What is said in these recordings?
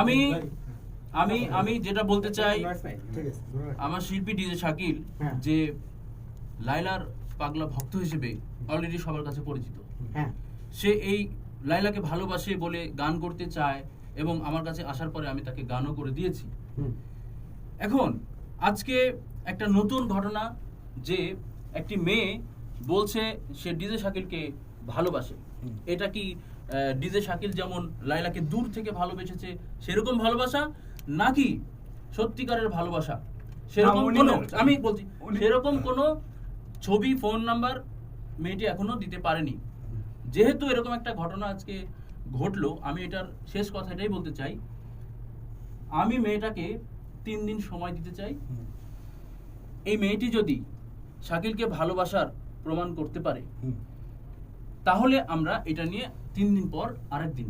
আমি আমি আমি যেটা বলতে চাই আমার শিল্পী ডিজে শাকিল হ্যাঁ। যে লাইলার পাগলা ভক্ত হিসেবে অলরেডি সবার কাছে পরিচিত। হ্যাঁ। সে এই লাইলাকে ভালোবাসে বলে গান করতে চায় এবং আমার কাছে আসার পরে আমি তাকে গানও করে দিয়েছি। এখন আজকে একটা নতুন ঘটনা যে একটি মেয়ে বলছে সে ডিজে শাকিলকে ভালোবাসে। এটা কি ডিজে শাকিল যেমন লাইলাকে দূর থেকে ভালোবেসেছে সেরকম ভালোবাসা নাকি সত্যিকারের ভালোবাসা? সেরকম কোনো আমি বলছি সেরকম কোনো ছবি ফোন নাম্বার মেয়েটি এখনও দিতে পারেনি। যেহেতু এরকম একটা ঘটনা আজকে ঘটলো আমি এটার শেষ কথাটাই বলতে চাই। আমি মেয়েটাকে তিন দিন সময় দিতে চাই। এই মেয়েটি যদি শাকিলকে ভালোবাসার প্রমাণ করতে পারে। তাহলে আমরা এটা নিয়ে তিন দিন পর আরেক দিন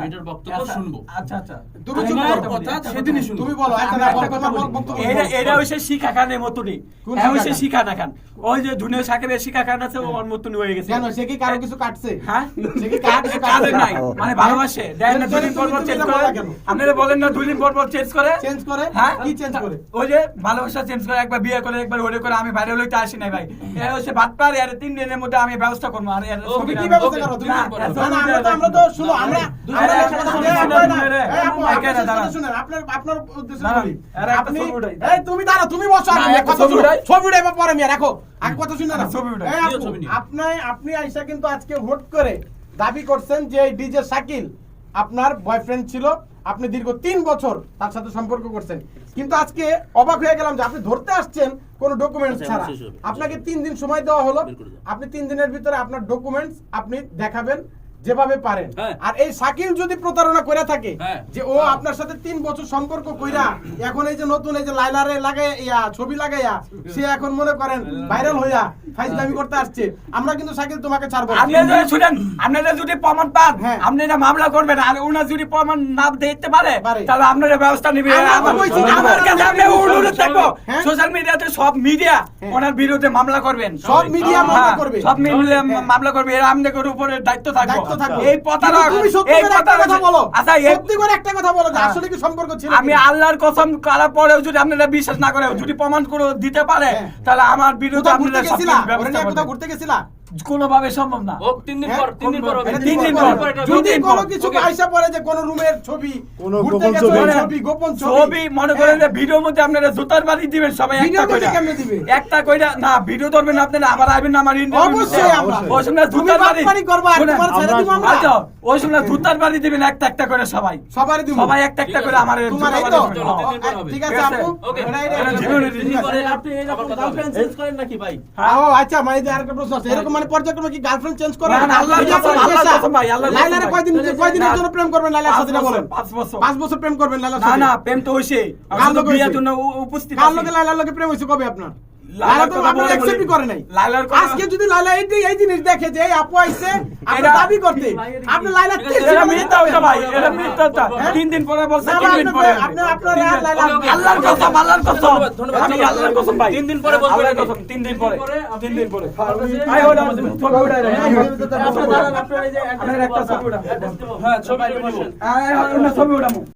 মেয়েটার বক্তব্য আচ্ছা, শুনব। আচ্ছা আচ্ছা। আমি চুপ একটা করো। কথা কথা সেদিনই শুনব। তুমি বলো আচ্ছা আমি না, একটা বল, কথা তোমার বলি। বক্তব্য এটা- এটা হচ্ছে শিখা খানের মতনই। এটা হচ্ছে শিখা না খান। ওই যে ধুনে সাকিবের শিখা খান আছে ওর মতনই হয়ে গেছে। কেন সে কি কারও কিছু কাটছে? হ্যাঁ? সে কি কারও কিছু নাই। মানে ভালোবাসে। দেয় না তুমি- দুদিন পর পর চেঞ্জ করে। আপনারা বলেন না দুদিন পর পর চেঞ্জ করে। চেঞ্জ করে? হ্যাঁ? কি চেঞ্জ করে? ওই যে ভালোবাসা চেঞ্জ করে একবার বিয়ে করে একবার ওরে করে আমি বাইরে লইতে আসি নাই ভাই। এ হচ্ছে ভাত পার এর তিন দিনের মধ্যে আমি ব্যবস্থা করব। আর এর কি ব্যবস্থা করো? তুমি না, না, না, না, আমরা তো আমরা তো শুনো আমরা আপনি আইসা কিন্তু আজকে ভোট করে দাবি করছেন যে ডিজে শাকিল আপনার বয়ফ্রেন্ড ছিল। আপনি দীর্ঘ তিন বছর তার সাথে সম্পর্ক করছেন। কিন্তু আজকে অবাক হয়ে গেলাম যে আপনি ধরতে আসছেন কোন ডকুমেন্টস আচ্ছা, ছাড়া। আপনাকে তিন দিন সময় দেওয়া হলো। আপনি তিন দিনের ভিতরে আপনার ডকুমেন্টস আপনি দেখাবেন। যেভাবে পারেন হ্যাঁ। আর এই শাকিল যদি প্রতারণা করে থাকে হ্যাঁ। যে ও আপনার সাথে তিন বছর সম্পর্ক কইরা এখন এই যে নতুন এই যে লাইলারে লাগাই ইয়া ছবি লাগাইয়া সে এখন মনে করেন ভাইরাল হইয়া ফাইজলামি করতে আসছে আমরা কিন্তু শাকিল তোমাকে ছাড়বো না। আপনি যদি শুনেন আপনারা যদি প্রমাণ পান হ্যাঁ। আপনারা মামলা করবেন আর ওনার যদি প্রমাণ না দিতে পারে। তাহলে আপনারা ব্যবস্থা নেবেন আমরা তো আমার আমার কাছে আপনি অনুরোধ থাকব? সোশ্যাল মিডিয়াতে সব মিডিয়া। ওনার বিরুদ্ধে মামলা করবেন সব মিডিয়া মামলা করবে সব মিডিয়া। মামলা করবে এরা আমাদের উপরে দায়িত্ব থাকবে থাকবে এই প্রতারক তুমি সত্যি করে একটা কথা বলো। আচ্ছা সত্যি করে একটা কথা বলো যে হ্যাঁ। আসলে কি সম্পর্ক ছিল আমি আল্লাহর কসম করার পরেও যদি আপনারা বিশ্বাস না করে যদি প্রমাণ করে দিতে পারে হ্যাঁ। তাহলে আমার বিরুদ্ধে ঘুরতে আপনারা সব গেছিলা? ঘুরতে গেছিলা? কোনোভাবে সম্ভব না ও তিন দিন হ্যাঁ? পর তিন দিন পর তিন দিন পর। পর। যদি কোনো কিছু আইসা পড়ে যে কোন রুমের ছবি কোনো গোপন ছবি। গোপন ছবি মনে করেন যে হ্যাঁ। ভিডিওর মধ্যে আপনারা জুতার বাড়ি দিবেন সবাই একটা কইরা কেমনে দিবে? একটা কইরা না ভিডিও ধরবেন আপনারা আবার আইবেন না আমার ইন্টারভিউ অবশ্যই আমরা। জুতার বাড়ি করবা, আর তোমার ছেড়ে দিব আমরা। ওই সময় বাড়ি দিবেন একটা একটা করে সবাই। দিব। সবাই একটা একটা করে আমার তোমার এই তো। ঠিক আছে আপু। ওকে। এটা- এটা- এটা এটা- জীবনে ঠিক দিন আছে। পরে আপনি এরকম গার্লফ্রেন্ড চেঞ্জ করেন নাকি ভাই? ও আচ্ছা মানে যে আরেকটা প্রশ্ন আছে। এরকম মানে পর্যায়ক্রমে কি গার্লফ্রেন্ড চেঞ্জ করে না, না, আল্লাহর এটা কসম, আল্লাহর কসম ভাই, আল্লাহর লাইলারে কয়দিন কয়দিনের জন্য প্রেম করবেন লাইলার সাথে না বলেন? পাঁচ বছর। প্রেম করবেন লাইলার না সাথে না প্রেম তো হইছে। কার লোকে বিয়ের জন্য উপস্থিত কার আছি। লোকে লাইলার লোকে প্রেম হইছে? কবে আপনার? লাইলার তো কথা আপনার বলে accept ই বলি। করে নাই লাইলার আজকে যদি লাইলা এই এই জিনিস দেখে যে এই আপু আইছে আপনি দাবি করতে আপনি লাইলা ঠিক আছে, তিন এটা মিথ্যা হইছে ভাই, এটা মিথ্যা হ্যাঁ? তিন দিন পরে বলছে, তিন দিন পরে। আপনি- আপনার তিন আর দিন- লাইলা- ওকে, ওকে। আল্লাহর কসম, আল্লাহর কসম। ধন্যবাদ, ধন্যবাদ। আমি আল্লাহর কসম ভাই। তিন দিন পরে বলবেন আল্লাহর কসম, তিন দিন পরে। তিন দিন পরে। আপনার- ভাই, ওটা ছবি উঠাই রাখেন। আপনার দাঁড়ান, আপনার এই যে একটা ছবি উঠান। হ্যাঁ ছবি উঠামু।